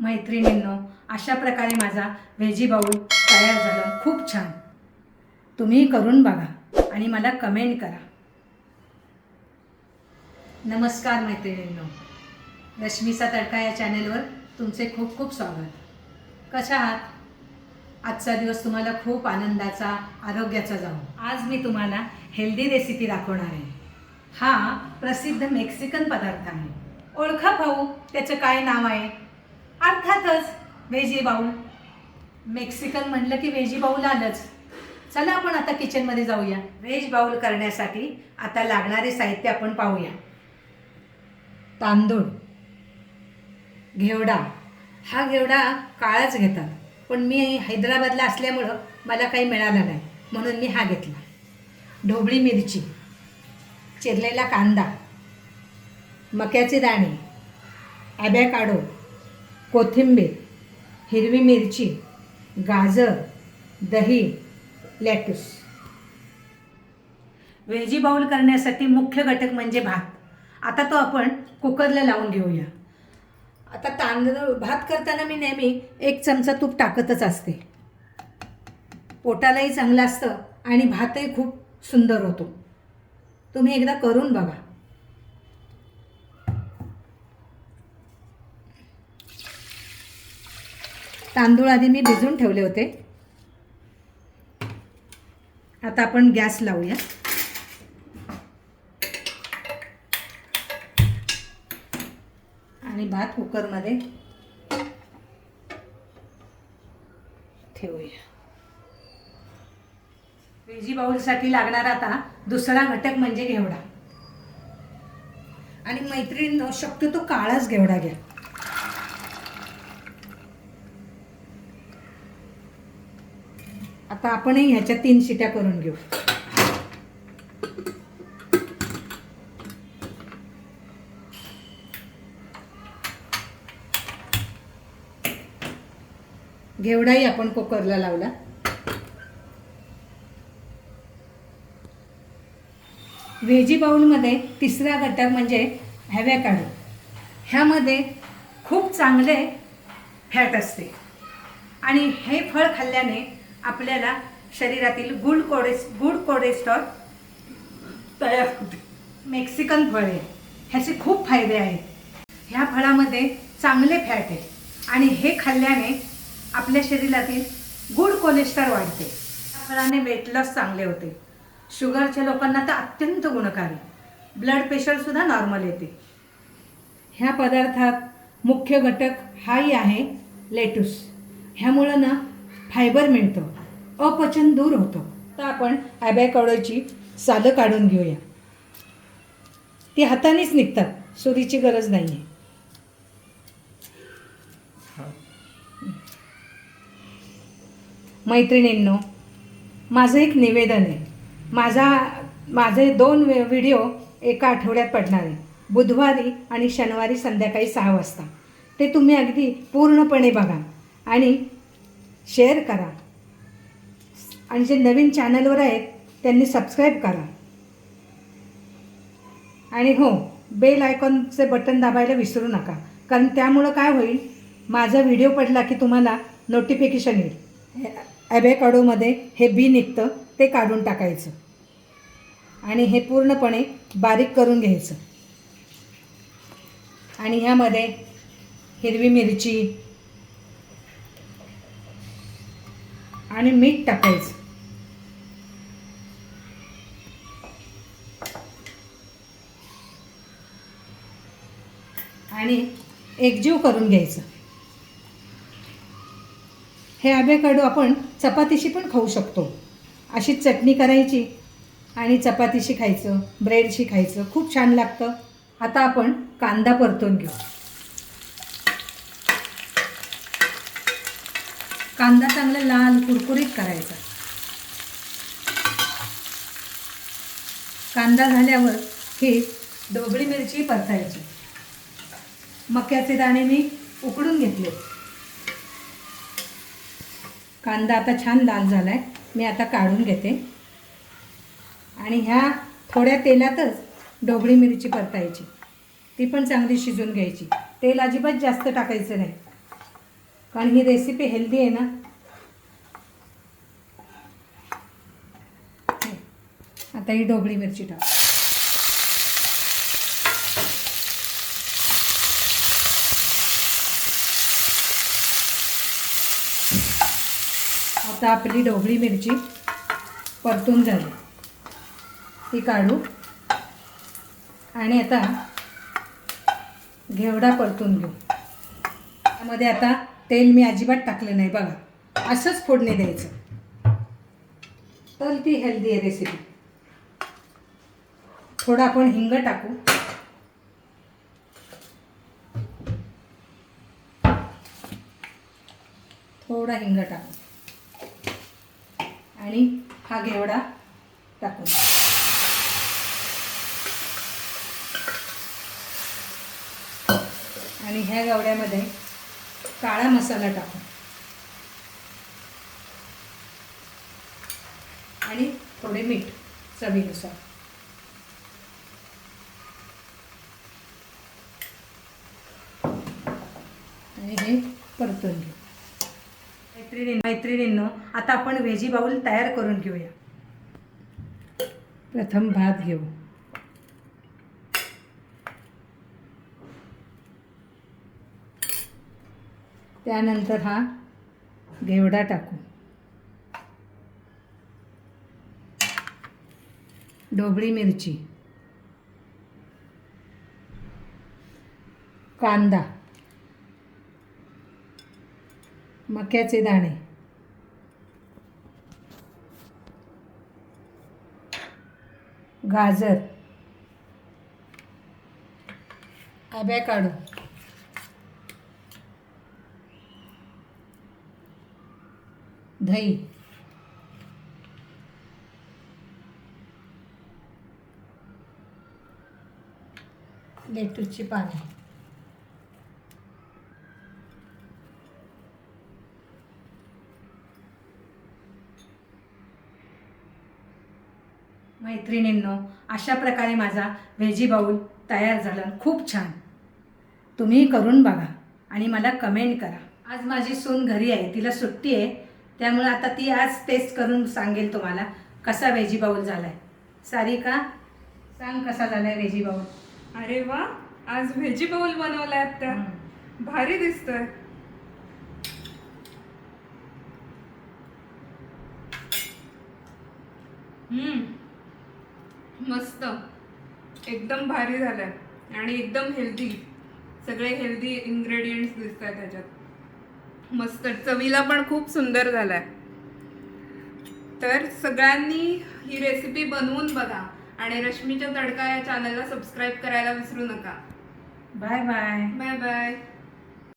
मैत्रिणींनो अशा प्रकारे माझा व्हेजी बाऊल तयार झाला. खूप छान. तुम्ही करून बघा आणि मला कमेंट करा. नमस्कार मैत्रिणींनो. रश्मीचा तडका या चॅनेलवर तुमचे खूप खूप स्वागत. कशा आहात? आजचा दिवस तुम्हाला खूप आनंदाचा आरोग्याचा जाऊ आज मी तुम्हाला हेल्दी रेसिपी दाखवणार आहे. हा प्रसिद्ध मेक्सिकन पदार्थ आहे. ओळखा भाऊ त्याचं काय नाव आहे? अर्थातच व्हेजी बाऊल मेक्सिकन म्हणलं की व्हेजी बाऊल आलंच. चला आपण आता किचनमध्ये जाऊया. व्हेज बाऊल करण्यासाठी आता लागणारे साहित्य आपण पाहूया. तांदूळ घेवडा. हा घेवडा काळाच घेतात. पण मी हैदराबादला असल्यामुळं मला काही मिळालं नाही. म्हणून मी हा घेतला. ढोबळी मिरची चिरलेला कांदा मक्याचे दाणे ॲबॅकाडो कोथिंबीर हिरवी मिरची गाजर दही लॅटूस. व्हेजी बाऊल करण्यासाठी मुख्य घटक म्हणजे भात. आता तो आपण कुकरला लावून घेऊया. आता तांदूळ भात करताना मी नेहमी एक चमचा तूप टाकतच असते. पोटालाही चांगलं असतं आणि भातही खूप सुंदर होतो. तुम्ही एकदा करून बघा. तांदूळ आधी मी भिजून ठेवले होते. आता आपण गॅस लावूया. आणि भात कुकरमध्ये ठेवूया. वेजी बाऊलसाठी लागणारा आता दुसरा घटक म्हणजे घेवडा. आणि मैत्रिणींनो शक्यतो काळाच घेवडा घ्या. आता आपणही ह्याच्या तीन शिट्या करून घेऊ. घेवडाही आपण कुकरला लावला. व्हेजी बाऊलमध्ये तिसरा घटक म्हणजे हॅव्याकाडो ह्यामध्ये खूप चांगले फॅट असते. आणि हे फळ खाल्ल्याने आपल्याला शरीरातील गुड कोडेस गुड कोलेस्ट्रॉल तयार होते. मेक्सिकन फळे ह्याचे खूप फायदे आहेत. ह्या फळामध्ये चांगले फॅट आहे आणि हे खाल्ल्याने आपल्या शरीरातील गुड कोलेस्ट्रॉल वाढते. या फळाने वेट लॉस चांगले होते. शुगरच्या लोकांना तर अत्यंत गुणकारी. ब्लड प्रेशरसुद्धा नॉर्मल येते. ह्या पदार्थात मुख्य घटक हाही आहे लेटूस. ह्यामुळं ना फायबर मिळतं. अपचन दूर होतं. तर आपण आब्याकडोची सालं काढून घेऊया. ती हातानेच निघतात. सुरीची गरज नाही आहे मैत्रिणींनो माझं एक निवेदन आहे. माझा माझे दोन व्हिडिओ एका आठवड्यात पडणार आहे बुधवारी आणि शनिवारी संध्याकाळी सहा वाजता. ते तुम्ही अगदी पूर्णपणे बघा. आणि शेअर करा. आणि जे नवीन चॅनलवर आहेत त्यांनी सबस्क्राईब करा. आणि हो बेल आयकॉनचे बटन दाबायला विसरू नका. कारण त्यामुळं काय होईल माझा व्हिडिओ पडला की तुम्हाला नोटिफिकेशन येईल. ॲबॅकाडोमध्ये हे बी निघतं ते काढून टाकायचं. आणि हे पूर्णपणे बारीक करून घ्यायचं. आणि ह्यामध्ये हिरवी मिरची आणि मीठ टाकायचं. आणि एकजीव करून घ्यायचं. हे ॲबॅकाडो आपण चपातीशी पण खाऊ शकतो. अशी चटणी करायची आणि चपातीशी खायचं ब्रेडशी खायचं खूप छान लागतं. आता आपण कांदा परतून घेऊ. कांदा चांगला लाल कुरकुरीत करायचा. कांदा झाल्यावर ही ढोबळी मिरची परतायची. मक्याचे दाणे मी उकडून घेतले. कांदा आता छान लाल झाला आहे मी आता काढून घेते. आणि ह्या थोड्या तेलातच ढोबळी मिरची परतायची. ती पण चांगली शिजून घ्यायची. तेल अजिबात जास्त टाकायचं नाही. कारण ही रेसिपी हेल्दी आहे ना. आता ही ढोबळी मिरची टाक. आता आपली ढोबळी मिरची परतून झाली. ती काढू. आणि आता घेवडा परतून घेऊ. त्यामध्ये आता तेल मी अजिबात टाकलं नाही बघा. असंच फोडणी द्यायचं. तर ती हेल्दी आहे रेसिपी थोडं आपण हिंग टाकू. थोडा हिंग टाकू. आणि हा घेवडा टाकू. आणि ह्या गावड्यामध्ये काळा मसाला टाकू. आणि थोडे मीठ चवीनुसार. आणि हे परतून घेऊ. मैत्रिणी मैत्रिणींनो आता आपण व्हेजी बाऊल तयार करून घेऊया. प्रथम भात घेऊ. त्यानंतर हा घेवडा टाकू. ढोबळी मिरची. कांदा. मक्याचे दाणे. गाजर. आब्या काढू. दही लेटूची पाने मैत्रिणींनो अशा प्रकारे माझा व्हेजी बाऊल तयार झाला. खूप छान. तुम्ही करून बघा आणि मला कमेंट करा. आज माझी सून घरी आहे तिला सुट्टी आहे. त्यामुळे आता ती आज टेस्ट करून सांगेल तुम्हाला कसा व्हेजी बाऊल झाला आहे सारिका सांग कसा झाला आहे व्हेजी बाऊल अरे वा आज व्हेजी बाउल बनवलाय त्या भारी दिसतोय. हम्म. मस्त. एकदम भारी झालाय. आणि एकदम हेल्दी सगळे हेल्दी इन्ग्रेडियंट्स दिसत आहेत त्याच्यात. मस्त. चवीला पण खूप सुंदर झालाय. तर सगळ्यांनी ही रेसिपी बनवून बघा आणि रश्मीच्या तडका या चॅनलला सबस्क्राईब करायला विसरू नका. Bye bye bye bye